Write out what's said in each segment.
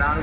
দাঁড়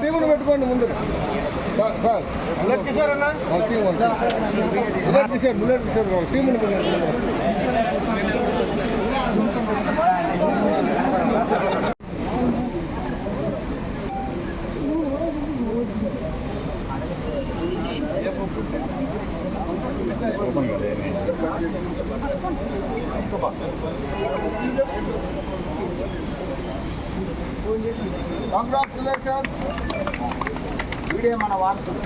టీమును పెట్టుకోండి ముందు. సార్ బుల్లెట్ కిషోర్ అన్న? టీం ఉంది. Bullet Kishore bullet Kishore. టీమును congratulations video మన వారసుడు.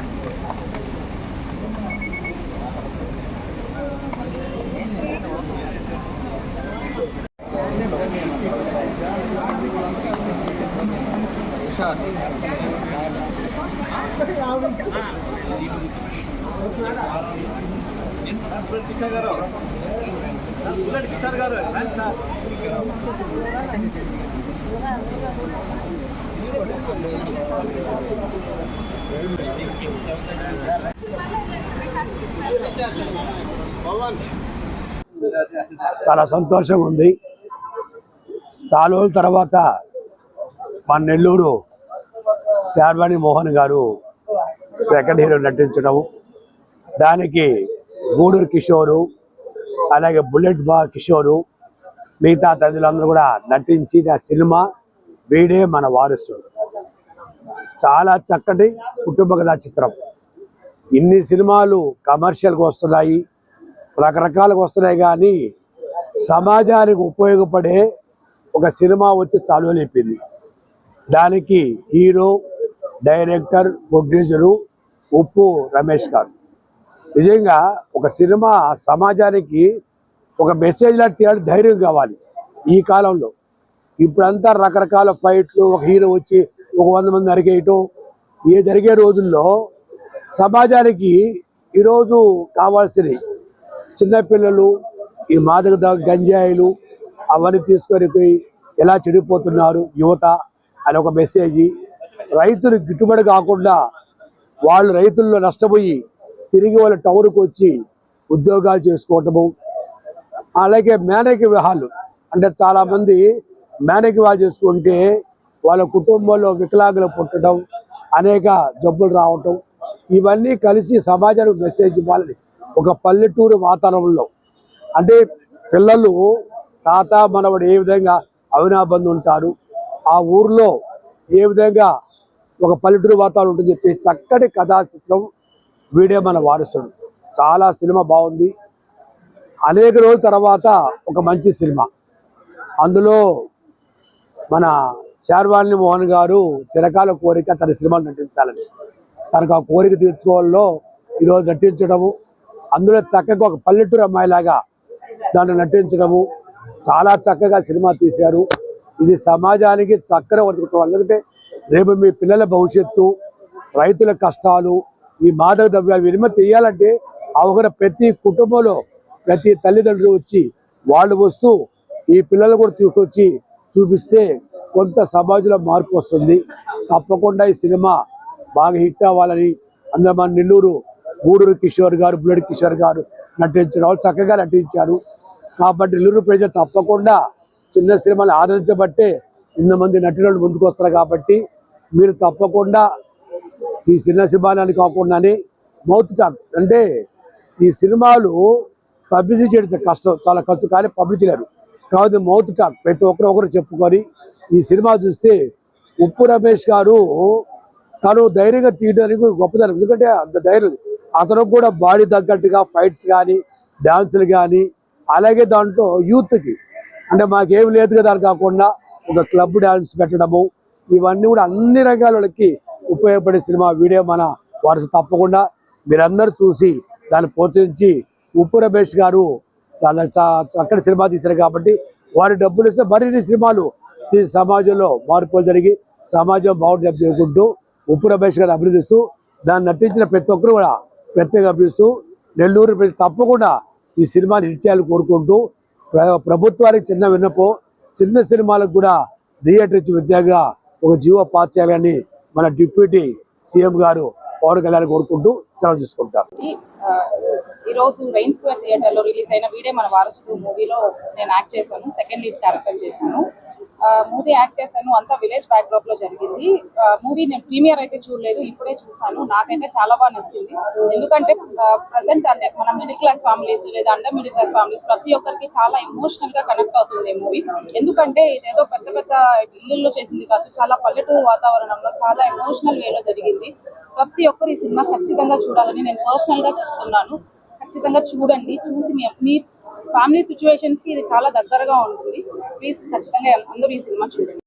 కిషోర్ గారు. బుల్లెట్ కిషోర్ గారు రండి సార్. చాలా సంతోషంగా ఉంది. చాలా రోజుల తర్వాత మా నెల్లూరు శార్వాణి మోహన్ గారు సెకండ్ హీరో నటించడం దానికి గూడూరు కిషోరు అలాగే బుల్లెట్ బా కిషోరు మిగతా తదిలందరూ కూడా నటించి ఆ సినిమా వీడే మన వారసుడు. చాలా చక్కటి కుటుంబ కథా చిత్రం. ఇన్ని సినిమాలు కమర్షియల్గా వస్తున్నాయి రకరకాలుగా వస్తున్నాయి కానీ సమాజానికి ఉపయోగపడే ఒక సినిమా వచ్చి చాలు లేపింది దానికి హీరో డైరెక్టర్ ప్రొడ్యూసరు ఉప్పు రమేష్ గారు. నిజంగా ఒక సినిమా సమాజానికి ఒక మెసేజ్ లాంటి తీయడానికి ధైర్యం కావాలి ఈ కాలంలో. ఇప్పుడంతా రకరకాల ఫైట్లు ఒక హీరో వచ్చి ఒక వంద మంది అరిగేయటం ఏ జరిగే రోజుల్లో సమాజానికి ఈరోజు కావాల్సినవి చిన్నపిల్లలు ఈ మాదక గంజాయిలు అవన్నీ తీసుకొని పోయి ఎలా చెడిపోతున్నారు యువత అని ఒక మెసేజ్ రైతులు గిట్టుబడి కాకుండా వాళ్ళు రైతుల్లో నష్టపోయి తిరిగి వాళ్ళ టౌన్కి వచ్చి ఉద్యోగాలు చేసుకోవటము అలాగే మేనక వివాహాలు అంటే చాలామంది మేనక వివాహాలు చేసుకుంటే వాళ్ళ కుటుంబంలో వికలాంగులు పుట్టడం అనేక జబ్బులు రావటం ఇవన్నీ కలిసి సమాజానికి మెసేజ్ ఇవ్వాలని ఒక పల్లెటూరు వాతావరణంలో. అంటే పిల్లలు తాత మనవడు ఏ విధంగా అవినాబంధు ఉంటారు ఆ ఊర్లో ఏ విధంగా ఒక పల్లెటూరు వాతావరణం ఉంటుంది చెప్పి చక్కటి కథా చిత్రం వీడే మన వారసుడు. చాలా సినిమా బాగుంది. అనేక రోజుల తర్వాత ఒక మంచి సినిమా. అందులో మన శార్వాణి మోహన్ గారు చిరకాల కోరిక తన సినిమాలు నటించాలని. తనకు ఆ కోరిక తీర్చుకోవాలో ఈరోజు నటించడము అందులో చక్కగా ఒక పల్లెటూరు అమ్మాయిలాగా దాన్ని నటించడము చాలా చక్కగా సినిమా తీశారు. ఇది సమాజానికి చక్కగా వర్తించడం ఎందుకంటే రేపు మీ పిల్లల భవిష్యత్తు రైతుల కష్టాలు ఈ మాదక ద్రవ్యాలు వినిమ తీయాలంటే అవగాహన ప్రతి కుటుంబంలో ప్రతి తల్లిదండ్రులు వచ్చి వాళ్ళు వస్తూ ఈ పిల్లలు కూడా తీసుకొచ్చి చూపిస్తే కొంత సమాజంలో మార్పు వస్తుంది. తప్పకుండా ఈ సినిమా బాగా హిట్ అవ్వాలని అందులో మన నెల్లూరు గూడూరు కిషోర్ గారు బుల్లెడ్ కిషోర్ గారు నటించడం వాళ్ళు చక్కగా నటించారు. కాబట్టి నెల్లూరు ప్రజలు తప్పకుండా చిన్న సినిమాలు ఆదరించబట్టే ఇంతమంది నటులు ముందుకు వస్తారు కాబట్టి మీరు తప్పకుండా ఈ చిన్న సినిమాలని కాకుండానే మౌత్ టాక్ అంటే ఈ సినిమాలు పబ్లిసిటీ చేయడం కష్టం చాలా ఖర్చు కానీ పబ్లిసిటీ లేరు కాబట్టి మౌత్ టాక్ ప్రతి ఒక్కరు ఒకరు చెప్పుకొని ఈ సినిమా చూస్తే ఉప్పు రమేష్ గారు తను ధైర్యంగా తీయడానికి గొప్పదనం ఎందుకంటే అంత ధైర్యం అతను కూడా బాడీ తగ్గట్టుగా ఫైట్స్ కానీ డాన్సులు కానీ అలాగే దాంట్లో యూత్కి అంటే మాకేం లేదు కదా అని కాకుండా ఒక క్లబ్ డాన్స్ పెట్టడము ఇవన్నీ కూడా అన్ని రంగాలకి ఉపయోగపడే సినిమా వీడియో మన వారు తప్పకుండా మీరందరూ చూసి దాన్ని ప్రోత్సహించి ఉప్పు రమేష్ గారు చాలా చక్కటి సినిమా తీశారు కాబట్టి వారి డబ్బులు ఇస్తే మరిన్ని సినిమాలు సమాజంలో మార్పులు జరిగి సమాజం బాగుంటుంది చెప్పుకుంటూ ఉప్పు రమేష్ గారిని అభినందిస్తూ దాన్ని నటించిన ప్రతి ఒక్కరు కూడా ప్రత్యేక అభినందిస్తూ నెల్లూరు తప్పకుండా ఈ సినిమాని హిట్ చేయాలని కోరుకుంటూ ప్ర- ప్రభుత్వానికి చిన్న విన్నపో చిన్న సినిమాలకు కూడా థియేటర్ ఇచ్చి విద్యగా ఒక జీవో పాస్ చేయాలని మన డిప్యూటీ సీఎం గారు పవన్ కళ్యాణ్ కోరుకుంటూ సెలవు తీసుకుంటారు. ఈ రోజు రెయిన్ స్క్వేర్ థియేటర్లో రిలీజ్ అయిన వీడే మన వారసుడు మూవీలో నేను యాక్ట్ చేశాను. సెకండ్ లీడ్ క్యారెక్టర్ చేశాను. మూవీ యాక్ట్ చేశాను. అంతా విలేజ్ బ్యాక్డ్రాప్లో జరిగింది. మూవీ నేను ప్రీమియర్ అయితే చూడలేదు. ఇప్పుడే చూసాను నాకైతే చాలా బాగా నచ్చింది. ఎందుకంటే ప్రజెంట్ అంటే మన మిడిల్ క్లాస్ ఫ్యామిలీస్ లేదా అండర్ మిడిల్ క్లాస్ ఫ్యామిలీస్ ప్రతి ఒక్కరికి చాలా ఎమోషనల్గా కనెక్ట్ అవుతుంది ఈ మూవీ. ఎందుకంటే ఇదేదో పెద్ద పెద్ద ఇల్లుల్లో చేసింది కాదు. చాలా పల్లెటూరు వాతావరణంలో చాలా ఎమోషనల్ వేలో జరిగింది. ప్రతి ఒక్కరు ఈ సినిమా ఖచ్చితంగా చూడాలని నేను పర్సనల్గా చెప్తున్నాను. ఖచ్చితంగా చూడండి. చూసి మీ ఫ్యామిలీ సిచ్యువేషన్స్కి ఇది చాలా దగ్గరగా ఉంటుంది. ప్లీజ్ ఖచ్చితంగా అందరూ ఈ సినిమా చూడండి.